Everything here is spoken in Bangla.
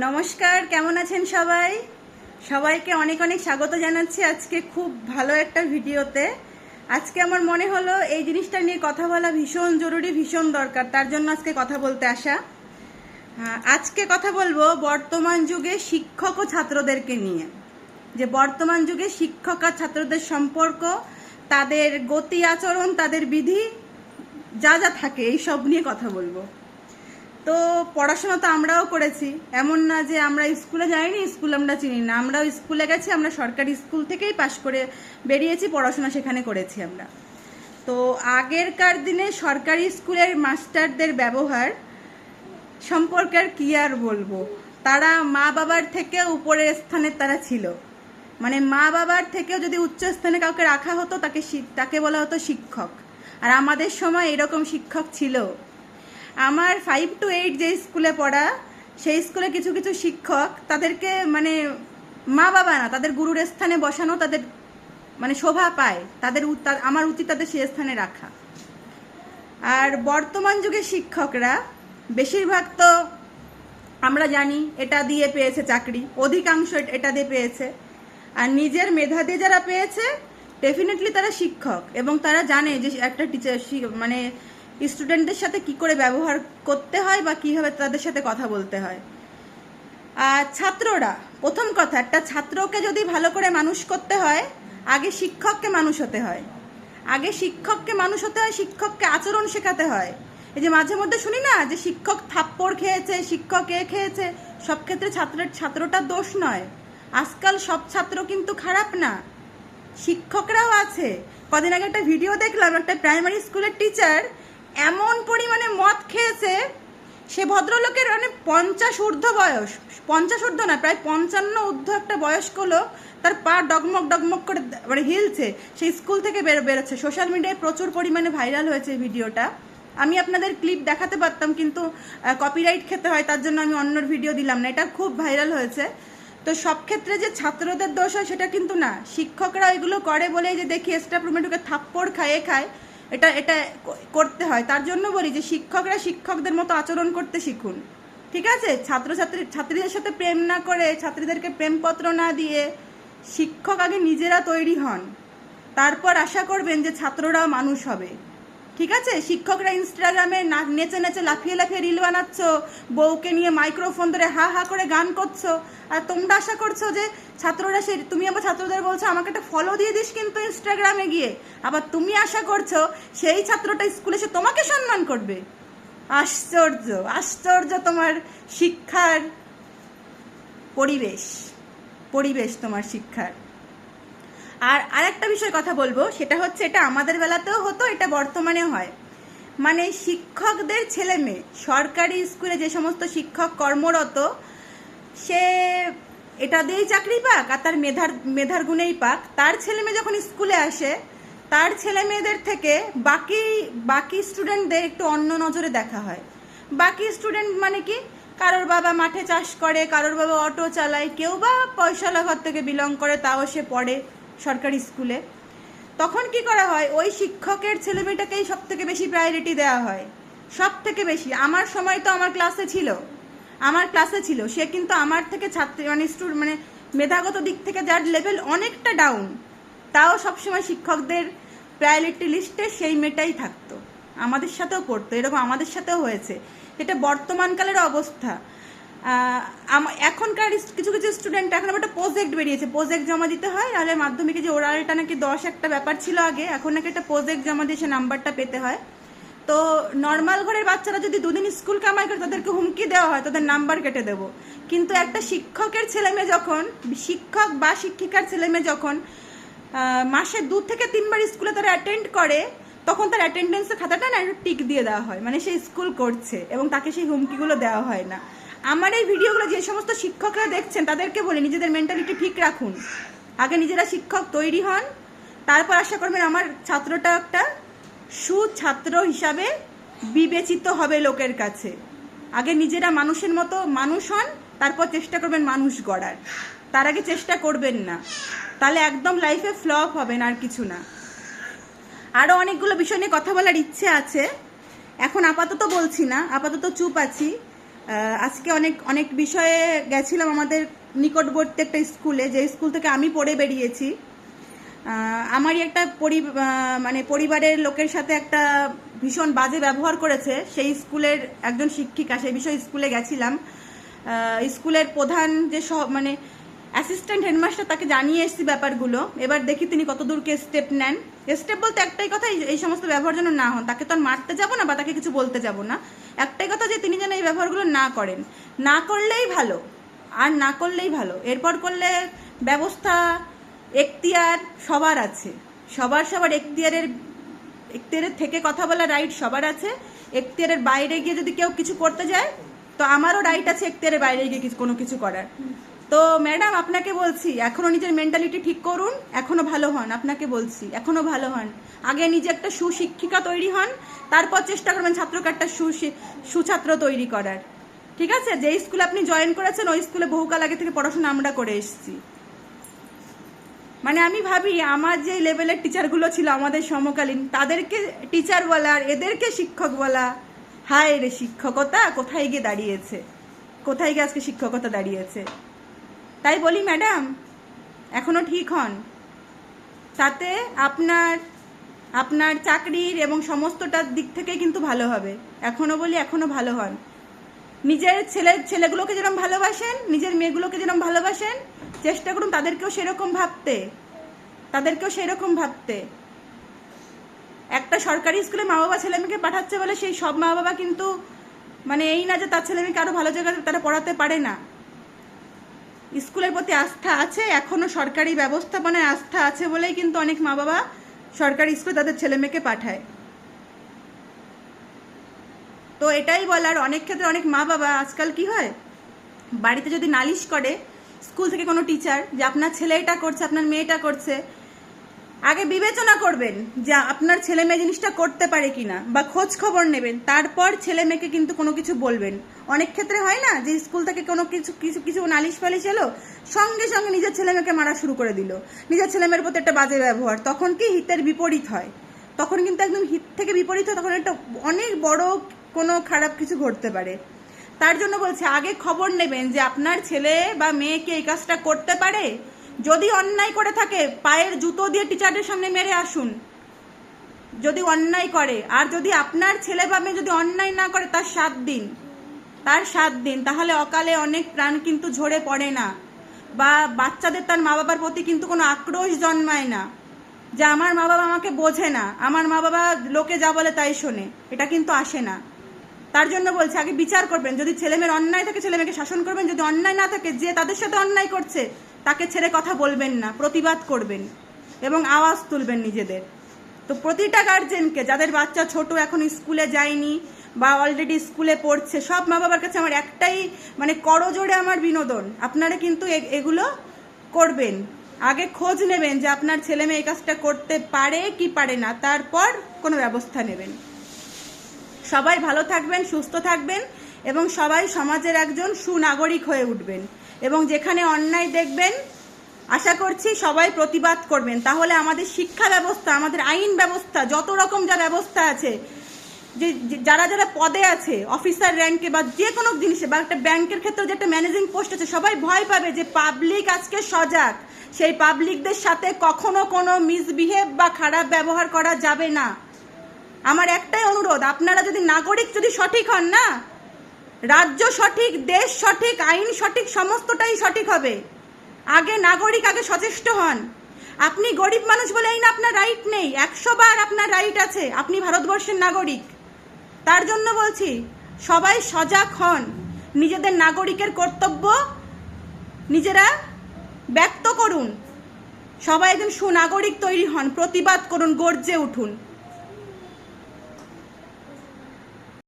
নমস্কার কেমন আছেন সবাই? সবাইকে অনেক অনেক স্বাগত জানাচ্ছি আজকে খুব ভালো একটা ভিডিওতে। আজকে আমার মনে হলো এই জিনিসটা নিয়ে কথা বলা ভীষণ জরুরি ভীষণ দরকার। তার জন্য আজকে কথা বলতে আসা। হ্যাঁ, আজকে কথা বলব বর্তমান যুগে শিক্ষক ও ছাত্রদেরকে নিয়ে। যে বর্তমান যুগে শিক্ষক আর ছাত্রদের সম্পর্ক তাদের গতি আচরণ তাদের বিধি যা যা থাকে এই সব নিয়ে কথা বলব। তো পড়াশোনা তো আমরাও করেছি। এমন না যে আমরা স্কুলে যাইনি, স্কুল আমরা চিনি না। আমরাও স্কুলে গেছি, আমরা সরকারি স্কুল থেকেই পাশ করে বেরিয়েছি, পড়াশোনা সেখানে করেছি আমরা। তো আগেরকার দিনে সরকারি স্কুলের মাস্টারদের ব্যবহার সম্পর্কে আর কি আর বলব? তারা মা বাবার থেকে উপরের স্থানে তারা ছিল। মানে মা বাবার থেকেও যদি উচ্চ স্থানে কাউকে রাখা হতো, তাকে তাকে বলা হতো শিক্ষক। আর আমাদের সময় এরকম শিক্ষক ছিল। আমার ফাইভ টু এইট যে স্কুলে পড়া, সেই স্কুলে কিছু কিছু শিক্ষক, তাদেরকে মানে মা বাবা না, তাদের গুরুর স্থানে বসানো তাদের মানে শোভা পায়, তাদের আমার উচিত তাদের সেই স্থানে রাখা। আর বর্তমান যুগে শিক্ষকরা বেশিরভাগ তো আমরা জানি এটা দিয়ে পেয়েছে চাকরি, অধিকাংশ এটা দিয়ে পেয়েছে। আর নিজের মেধা দিয়ে যারা পেয়েছে ডেফিনেটলি তারা শিক্ষক এবং তারা জানে যে একটা টিচার মানে স্টুডেন্টদের সাথে কি করে ব্যবহার করতে হয় বা কীভাবে তাদের সাথে কথা বলতে হয়। আর ছাত্ররা, প্রথম কথা, একটা ছাত্রকে যদি ভালো করে মানুষ করতে হয়, আগে শিক্ষককে মানুষ হতে হয়। আগে শিক্ষককে মানুষ হতে হয়, শিক্ষককে আচরণ শেখাতে হয়। এই যে মাঝে মধ্যে শুনি না যে শিক্ষক থাপ্পড় খেয়েছে, শিক্ষক এ খেয়েছে, সব ক্ষেত্রে ছাত্রের, ছাত্রটার দোষ নয়। আজকাল সব ছাত্র কিন্তু খারাপ না। শিক্ষকরাও আছে। কদিন আগে একটা ভিডিও দেখলাম, একটা প্রাইমারি স্কুলের টিচার এমন পরিমাণে মদ খেয়েছে, সে ভদ্রলোকের মানে পঞ্চাশ ঊর্ধ্ব বয়স, পঞ্চাশ ঊর্ধ্ব না, প্রায় পঞ্চান্ন ঊর্ধ্ব একটা বয়স্ক লোক তার পা ডগমগ ডগমগ করে মানে হিলছে। সে স্কুল থেকে বের বেরোচ্ছে। সোশ্যাল মিডিয়ায় প্রচুর পরিমাণে ভাইরাল হয়েছে ভিডিওটা। আমি আপনাদের ক্লিপ দেখাতে পারতাম, কিন্তু কপিরাইট খেতে হয়, তার জন্য আমি অন্যর ভিডিও দিলাম না। এটা খুব ভাইরাল হয়েছে। তো সব ক্ষেত্রে যে ছাত্রদের দোষ হয়, সেটা কিন্তু না। শিক্ষকরা এগুলো করে বলে যে, দেখি স্টাফ রুমে ঢুকে থাপ্পড় খায় খায়। এটা এটা করতে হয়। তার জন্য বলি যে শিক্ষকরা শিক্ষকদের মতো আচরণ করতে শিখুন। ঠিক আছে? ছাত্রছাত্রী, ছাত্রীদের সাথে প্রেম না করে, ছাত্রীদেরকে প্রেমপত্র না দিয়ে শিক্ষক আগে নিজেরা তৈরি হন। তারপর আশা করবেন যে ছাত্ররা মানুষ হবে। ঠিক আছে? শিক্ষকরা ইনস্টাগ্রামে নেচে নেচে লাফিয়ে লাফিয়ে রিল বানাচ্ছ, বউকে নিয়ে মাইক্রোফোন ধরে হা হা করে গান করছ। আর তোমরা আশা করছ যে ছাত্ররা সে, তুমি আবার ছাত্রদের বলছো, আমাকে একটা ফলো দিয়ে দিস কিন্তু ইনস্টাগ্রামে গিয়ে। আবার তুমি আশা করছ সেই ছাত্রটা স্কুলে এসে তোমাকে সম্মান করবে। আশ্চর্য আশ্চর্য তোমার শিক্ষার পরিবেশ পরিবেশ তোমার শিক্ষার। আর আরেকটা বিষয় কথা বলব, সেটা হচ্ছে এটা আমাদের বেলাতেও হতো, এটা বর্তমানে হয়। মানে শিক্ষকদের ছেলে মেয়ে, সরকারি স্কুলে যে সমস্ত শিক্ষক কর্মরত, সে এটা দিয়েই চাকরি পাক আর তার মেধার মেধার গুণেই পাক। তার ছেলে মেয়ে যখন স্কুলে আসে, তার ছেলে মেয়েদের থেকে বাকি বাকি স্টুডেন্টদের একটু অন্য নজরে দেখা হয়। বাকি স্টুডেন্ট মানে কি? কারোর বাবা মাঠে চাষ করে, কারোর বাবা অটো চালায়, কেউ বা পয়সালা ঘর থেকে বিলং করে, তাও সে পড়ে। সরকারি স্কুলে। তখন কি করা হয়? ওই শিক্ষকের ছেলে মেয়েটাকেই সব থেকে বেশি প্রায়োরিটি দেওয়া হয়। সব থেকে বেশি। আমার সময় তো আমার ক্লাসে ছিল। আমার ক্লাসে ছিল। সে কিন্তু আমার থেকে ছাত্রী মানে স্টুড মানে মেধাগত দিক থেকে যার লেভেল অনেকটা ডাউন তাও সবসময় শিক্ষকদের প্রায়োরিটি লিস্টে সেই মেয়েটাই থাকতো। আমাদের সাথেও পড়তো। এরকম আমাদের সাথেও হয়েছে। এটা বর্তমানকালের অবস্থা। এখনকার কিছু কিছু স্টুডেন্ট এখন একটা প্রজেক্ট বেরিয়েছে। প্রজেক্ট জমা দিতে হয়, নাহলে মাধ্যমিকে যে ওরালটা নাকি দশ একটা ব্যাপার ছিল আগে, এখন নাকি একটা প্রজেক্ট জমা দিয়ে সে নাম্বারটা পেতে হয়। তো নর্মাল ঘরের বাচ্চারা যদি দুদিন স্কুল কামাই করে, তাদেরকে হুমকি দেওয়া হয়, তাদের নাম্বার কেটে দেবো। কিন্তু একটা শিক্ষকের ছেলে মেয়ে যখন, শিক্ষক বা শিক্ষিকার ছেলে মেয়ে যখন মাসে দু থেকে তিনবার স্কুলে তারা অ্যাটেন্ড করে তখন তার অ্যাটেন্ডেন্সের খাতাটা না একটু টিক দিয়ে দেওয়া হয়। মানে সে স্কুল করছে এবং তাকে সেই হুমকিগুলো দেওয়া হয় না। আমার এই ভিডিওগুলো যে সমস্ত শিক্ষকরা দেখছেন, তাদেরকে বলি, নিজেদের মেন্টালিটি ঠিক রাখুন। আগে নিজেরা শিক্ষক তৈরি হন। তারপর আশা করবেন আমার ছাত্রটা একটা সুছাত্র হিসাবে বিবেচিত হবে লোকের কাছে। আগে নিজেরা মানুষের মতো মানুষ হন, তারপর চেষ্টা করবেন মানুষ গড়ার। তার আগে চেষ্টা করবেন না। তাহলে একদম লাইফে ফ্লপ হবেন আর কিছু না। আরও অনেকগুলো বিষয় নিয়ে কথা বলার ইচ্ছে আছে। এখন আপাতত বলছি না, আপাতত চুপ আছি। আজকে অনেক অনেক বিষয়ে গেছিলাম আমাদের নিকটবর্তী একটা স্কুলে, যে স্কুল থেকে আমি পড়ে বেরিয়েছি। আমারই একটা পরি মানে পরিবারের লোকের সাথে একটা ভীষণ বাজে ব্যবহার করেছে। সেই স্কুলের একজন শিক্ষিকা, সেই বিষয়ে স্কুলে গেছিলাম। স্কুলের প্রধান যে সব মানে অ্যাসিস্ট্যান্ট হেডমাস্টার তাকে জানিয়ে এসেছি ব্যাপারগুলো। এবার দেখি তিনি কত দূরকে স্টেপ নেন। স্টেপ বলতে একটাই কথা, এই- সমস্ত ব্যবহার যেন না হন, তাকে তো আর মারতে যাব না বা তাকে কিছু বলতে যাব না। একটাই কথা যে, তিনি যেন এই ব্যবহারগুলো না করেন। না করলেই ভালো, আর না করলেই ভালো। এরপর করলে ব্যবস্থা এখতিয়ার সবার আছে। সবার সবার এখতিয়ারের এখতিয়ারের থেকে কথা বলা রাইট সবার আছে। এখতিয়ারের বাইরে গিয়ে যদি কেউ কিছু করতে যায়, তো আমারও রাইট আছে এখতিয়ারের বাইরে গিয়ে কোনো কিছু করার। তো ম্যাডাম, আপনাকে বলছি, এখনও নিজের মেন্টালিটি ঠিক করুন, এখনও ভালো হন, আপনাকে বলছি, এখনও ভালো হন। আগে নিজে একটা সুশিক্ষিকা তৈরি হন, তারপর চেষ্টা করবেন ছাত্রকে একটা সুছাত্র তৈরি করার। ঠিক আছে? যে স্কুলে আপনি জয়েন করেছেন, ওই স্কুলে বহুকাল আগে থেকে পড়াশোনা আমরা করে এসেছি। মানে আমি ভাবি, আমার যে লেভেলের টিচারগুলো ছিল আমাদের সমকালীন, তাদেরকে টিচার বলা আর এদেরকে শিক্ষক বলা। হায় রে শিক্ষকতা, কোথায় গিয়ে দাঁড়িয়েছে? কোথায় গিয়ে আজকে শিক্ষকতা দাঁড়িয়েছে? তাই বলি, ম্যাডাম, এখনও ঠিক হন। তাতে আপনার আপনার চাকরির এবং সমস্তটার দিক থেকে কিন্তু ভালো হবে। এখনও বলি, এখনও ভালো হন। নিজের ছেলে, ছেলেগুলোকে যেরকম ভালোবাসেন, নিজের মেয়েগুলোকে যেরকম ভালোবাসেন, চেষ্টা করুন তাদেরকেও সেরকম ভাবতে। তাদেরকেও সেরকম ভাবতে। একটা সরকারি স্কুলে মা বাবা ছেলে মেয়েকে পাঠাচ্ছে বলে সেই সব মা বাবা কিন্তু মানে এই না যে তার ছেলে মেয়েকে আরও ভালো জায়গায় তারা পড়াতে পারে না। স্কুলের প্রতি আস্থা আছে এখনও সরকারি ব্যবস্থাপনায় আস্থা আছে বলেই কিন্তু অনেক মা বাবা সরকারি স্কুলে তাদের ছেলেমেয়েকে পাঠায়। তো এটাই বলার, অনেক ক্ষেত্রে অনেক মা বাবা আজকাল কি হয়? বাড়িতে যদি নালিশ করে, স্কুল থেকে কোনো টিচার যে আপনার ছেলে এটা করছে, আপনার মেয়েটা করছে আগে বিবেচনা করবেন যে আপনার ছেলে মেয়ে জিনিসটা করতে পারে কিনা বা খোঁজ খবর নেবেন, তারপর ছেলে মেয়েকে কিন্তু কোনো কিছু বলবেন। অনেক ক্ষেত্রে হয় না যে স্কুল থেকে কোনো কিছু কিছু কিছু নালিশ ফালিশ এলো, সঙ্গে সঙ্গে নিজের ছেলে মেয়েকে মারা শুরু করে দিল। নিজের ছেলে মেয়ের প্রতি একটা বাজে ব্যবহার, তখন কি হিতের বিপরীত হয়? তখন কিন্তু একদম হিত থেকে বিপরীত হয়, তখন একটা অনেক বড় কোনো খারাপ কিছু ঘটতে পারে। তার জন্য বলছে, আগে খবর নেবেন যে আপনার ছেলে বা মেয়েকে এই কাজটা করতে পারে যদি অন্যায় করে থাকে, পায়ের জুতো দিয়ে টিচারদের সামনে মেরে আসুন। যদি অন্যায় করে, আর যদি আপনার ছেলে বা মেয়ে যদি অন্যায় না করে, তার সাত দিন। তার সাত দিন, তাহলে অকালে অনেক প্রাণ কিন্তু ঝরে পড়ে না। বা বাচ্চাদের তার মা বাবার প্রতি কিন্তু কোনো আক্রোশ জন্মায় না। যে আমার মা বাবা আমাকে বোঝে না, আমার মা বাবা লোকে যা বলে তাই শোনে, এটা কিন্তু আসে না। তার জন্য বলছে, আগে বিচার করবেন। যদি ছেলেমেয়ের অন্যায় থাকে ছেলে মেয়েকে শাসন করবেন। যদি অন্যায় না থাকে, যে তাদের সাথে অন্যায় করছে, তাকে ছেড়ে কথা বলবেন না, প্রতিবাদ করবেন এবং আওয়াজ তুলবেন নিজেদের। তো প্রতিটা গার্জেনকে যাদের বাচ্চা ছোট এখন স্কুলে যায়নি বা অলরেডি স্কুলে পড়ছে, সব মা বাবার কাছে আমার একটাই মানে করজোড়ে আমার বিনোদন। আপনারা কিন্তু এগুলো করবেন। আগে খোঁজ নেবেন যে আপনার ছেলে মেয়ে এই কাজটা করতে পারে কি পারে না। তারপর কোনো ব্যবস্থা নেবেন। সবাই ভালো থাকবেন, সুস্থ থাকবেন এবং সবাই সমাজের একজন সুনাগরিক হয়ে উঠবেন এবং যেখানে অন্যায় দেখবেন, আশা করছি সবাই প্রতিবাদ করবেন। তাহলে আমাদের শিক্ষা ব্যবস্থা, আমাদের আইন ব্যবস্থা, যত রকম যা ব্যবস্থা আছে, যে যারা যারা পদে আছে, অফিসার র্যাঙ্কে বা যে কোনো জিনিসে, বা একটা ব্যাংকের ক্ষেত্রে যে একটা ম্যানেজিং পোস্ট আছে, সবাই ভয় পাবে যে পাবলিক আজকে সজাগ। সেই পাবলিকদের সাথে কখনো কোনো মিসবিহেভ বা খারাপ ব্যবহার করা যাবে না। আমার একটাই অনুরোধ, আপনারা যদি নাগরিক যদি সঠিক হন না, রাজ্য সঠিক, দেশ সঠিক, আইন সঠিক, সমস্তটাই সঠিক হবে। আগে নাগরিক, আগে সচেষ্ট হন। আপনি গরিব মানুষ বলে এই না আপনার রাইট নেই। একশো বার আপনার রাইট আছে। আপনি ভারতবর্ষের নাগরিক। তার জন্য বলছি, সবাই সজাগ হন। নিজেদের নাগরিকের কর্তব্য নিজেরা ব্যক্ত করুন। সবাই একজন সুনাগরিক তৈরি হন। প্রতিবাদ করুন, গর্জে উঠুন।